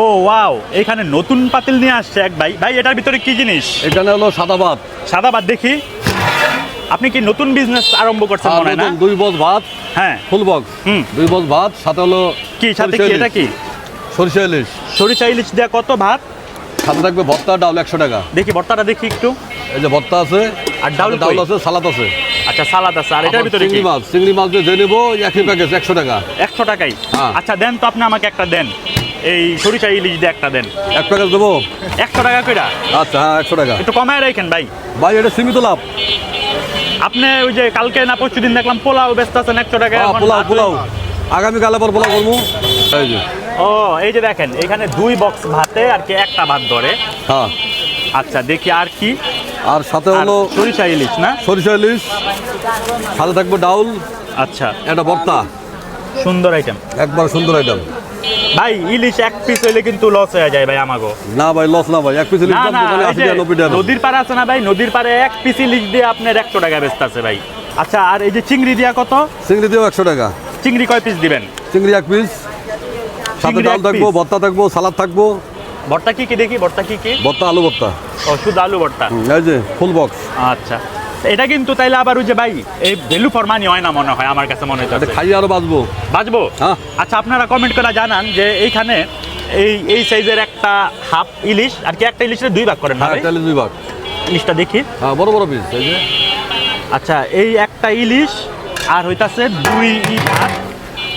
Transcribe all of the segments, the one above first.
ও wow এখানে নতুন পাতিল নিয়ে আসছে এক ভাই। ভাই এটার ভিতরে কি জিনিস? এখানে হলো সাদা ভাত। সাদা ভাত দেখি। আপনি কি নতুন বিজনেস আরম্ভ করছেন মনে হয় না? দুই বস ভাত হ্যাঁ। ফুল বক্স হুম। দুই বস ভাত সাথে হলো কি সাথে কি এটা। কি? সরিষা ইলিশ। সরিষা ইলিশ দেওয়া কত ভাত? সাথে থাকবে ভর্তা ডাউল একশো টাকা। দেখি ভর্তাটা দেখি একটু। এই যে ভর্তা আছে আর ডাউল ডাউল কই? আছে সালাদ আছে। আচ্ছা সালাদ আছে। আর এটার ভিতরে চিংড়ি মাছ চিংড়ি মাছ দিয়ে যে নেব একই প্যাকেজ একশো টাকা। একশো টাকাই। হ্যাঁ। আচ্ছা দেন তো আপনি আমাকে একটা দেন। এই সরিষা ইলিশ দিয়ে একটা দেন। এক প্যাকেজ দেবো? একশো টাকা কইরা? আচ্ছা হ্যাঁ একশো টাকা। একটু কমায় রাখেন ভাই। ভাই এটা সীমিত লাভ। আপনি ওই যে কালকে না পরশু দিন দেখলাম পোলাও ব্যস্ত আছেন একশো টাকা হ্যাঁ, পোলাও পোলাও। আগামীকাল আবার পোলাও করব। ও এই যে দেখেন এখানে দুই বক্স ভাতে আর কি একটা ভাত ধরে। হ্যাঁ। আচ্ছা দেখি আর কি। আর সাথে হলো সরিষা ইলিশ না? সরিষা ইলিশ সাথে থাকবে ডাউল আচ্ছা। একটা ভর্তা। সুন্দর আইটেম একবার সুন্দর আইটেম ভাই ইলিশ এক পিস হইলে কিন্তু লস হয়ে যায় ভাই আমাগো। না ভাই লস না ভাই এক পিস ইলিশ দাম দোকানে টাকা টাকা নদীর পাড়ে আছে না ভাই নদীর পাড়ে এক পিস ইলিশ দিয়ে আপনার একশো টাকা বেচতে আছে ভাই। আচ্ছা আর এই যে চিংড়ি দিয়া কত? চিংড়ি দিয়েও একশো টাকা। চিংড়ি কয় পিস দিবেন? চিংড়ি এক পিস সাথে ডাল থাকব ভর্তা থাকব সালাদ থাকব। ভর্তা কি কি দেখি ভর্তা কি কি? ভর্তা আলু ভর্তা। ও শুধু আলু ভর্তা? এই যে ফুল বক্স আচ্ছা। এটা কিন্তু তাইলে আবার ওই যে ভাই এই ভ্যালু ফর মানি হয় না মনে হয় আমার কাছে মনে হচ্ছে খাইয়ে আরও বাঁচবো। বাঁচবো? হ্যাঁ। আচ্ছা আপনারা কমেন্ট করে জানান যে এইখানে এই এই সাইজের একটা হাফ ইলিশ আর কি একটা ইলিশের দুই ভাগ করেন না হ্যাঁ ভাই? তাহলে দুই ভাগ। ইলিশটা দেখি। হ্যাঁ বড় বড় পিস এই যে। আচ্ছা এই একটা ইলিশ আর হইতাছে দুই ভাত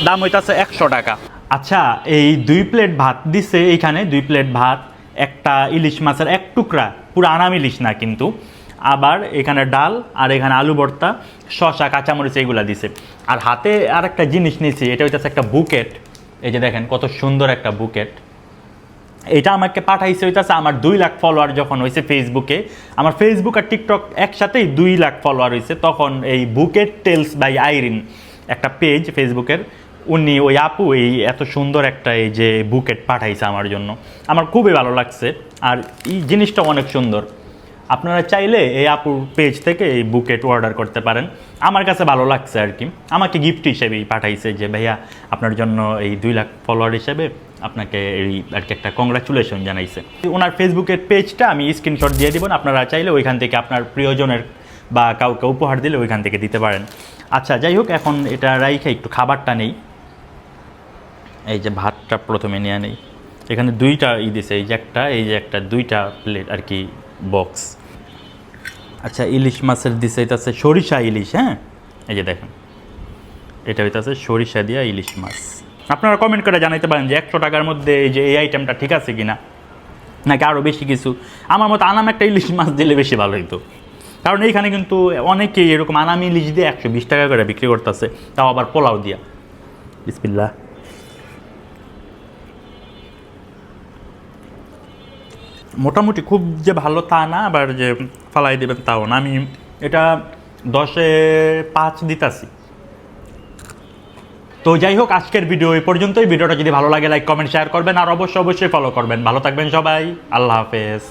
দাম হইতাছে একশো টাকা। আচ্ছা এই দুই প্লেট ভাত দিছে এইখানে দুই প্লেট ভাত একটা ইলিশ মাছের এক টুকরা পুরো আনাম ইলিশ না কিন্তু। আবার এখানে ডাল আর এখানে আলু ভর্তা, শসা, কাঁচামরিচ এইগুলা দিছে। আর হাতে আর একটা জিনিস নিয়েছি, এটা হইতাছে একটা বুকেট। এই যে দেখেন, কত সুন্দর একটা বুকেট। এটা আমাকে পাঠাইছে হইতাছে আমার দুই লাখ ফলোয়ার যখন হয়েছে ফেসবুকে আমার ফেসবুক আর টিকটক একসাথেই দুই লাখ ফলোয়ার হয়েছে তখন এই বুকেট টেলস বাই আইরিন একটা পেজ ফেসবুকের উনি, ওই আপু, এই এত সুন্দর একটা এই যে বুকেট পাঠাইছে আমার জন্য। আমার খুবই ভালো লাগছে। আর এই জিনিসটা অনেক সুন্দর। আপনারা চাইলে এই আপুর পেজ থেকে এই বুকেট অর্ডার করতে পারেন। আমার কাছে ভালো লাগছে আর কি। আমাকে গিফট হিসেবেই পাঠাইছে যে, ভাইয়া, আপনার জন্য এই দুই লাখ ফলোয়ার হিসেবে আপনাকে এই আর কি একটা কংগ্রাচুলেশন জানাইছে। ওনার ফেসবুকের পেজটা আমি স্ক্রিনশট দিয়ে দিব। আপনারা চাইলে ওইখান থেকে আপনার প্রিয়জনের বা কাউকে উপহার দিলে ওইখান থেকে দিতে পারেন। আচ্ছা যাই হোক, এখন এটা রাইখে একটু খাবারটা নেই। এই যে ভাতটা প্রথমে নিয়ে নেই এখানে দুইটা ই দিছে এই যে একটা, এই যে একটা, দুইটা প্লেট আর কি বক্স। আচ্ছা ইলিশ মাছের দিছে, এটা আছে সরিষা ইলিশ হ্যাঁ? এই যে দেখেন, এটা হইতাছে সরিষা দিয়া ইলিশ মাছ। আপনারা কমেন্ট করে জানাইতে পারেন যে একশো টাকার মধ্যে এই যে এই আইটেমটা ঠিক আছে কিনা। নাকি আরও বেশি কিছু। আমার মতো আনাম একটা ইলিশ মাছ দিলে বেশি ভালো হইতো। কারণ এইখানে কিন্তু অনেকেই এরকম আনাম ইলিশ দিয়ে একশো বিশ টাকা করে বিক্রি করতেছে, তাও আবার পোলাও দিয়া। বিসমিল্লাহ। মোটামুটি খুব যে ভালো তা না, আবার যে ফালাই দেবেন তাও না। আমি এটা দশে পাঁচ দিতাছি। তো যাই হোক, আজকের ভিডিও এই পর্যন্তই। ভিডিওটা যদি ভালো লাগে লাইক কমেন্ট শেয়ার করবেন। আর অবশ্যই অবশ্যই ফলো করবেন। ভালো থাকবেন সবাই। আল্লাহ হাফেজ।